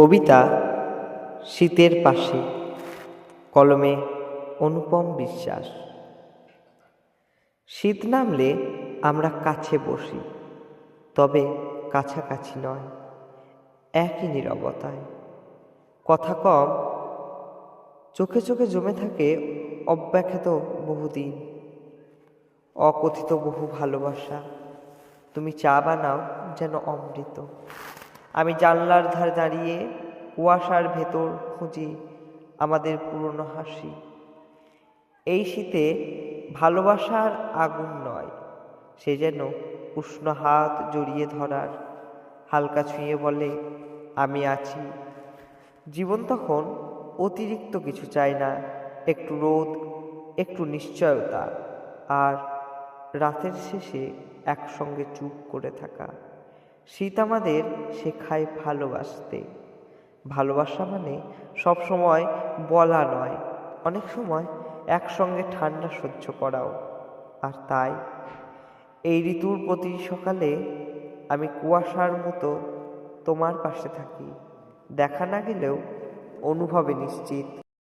কবিতা শীতের পাশে, কলমে অনুপম বিশ্বাস। শীত নামলে আমরা কাছে বসি, তবে কাছাকাছি নয়, একই নীরবতায়। কথা কম, চোখে চোখে জমে থাকে অব্যাখ্যাত বহুদিন। অকথিত বহু ভালোবাসা, তুমি চা বানাও যেন অমৃত। আমি জানলার ধারে দাঁড়িয়ে কুয়াশার ভেতর খুঁজি আমাদের পুরনো হাসি। এই শীতে ভালোবাসার আগুন নয়, সে যেন উষ্ণ হাত জড়িয়ে ধরার। হালকা ছুঁয়ে বলে, আমি আছি। জীবন তখন অতিরিক্ত কিছু চায় না, একটু রোদ, একটু নিশ্চয়তা, আর রাতের শেষে একসঙ্গে চুপ করে থাকা। শীত আমাদের শেখায় ভালোবাসতে। ভালোবাসা মানে সব সময় বলা নয়, অনেক সময় একসঙ্গে ঠান্ডা সহ্য করাও। আর তাই, এই ঋতুর প্রতি সকালে আমি কুয়াশার মতো তোমার পাশে থাকি, দেখা না গেলেও অনুভবে নিশ্চিত।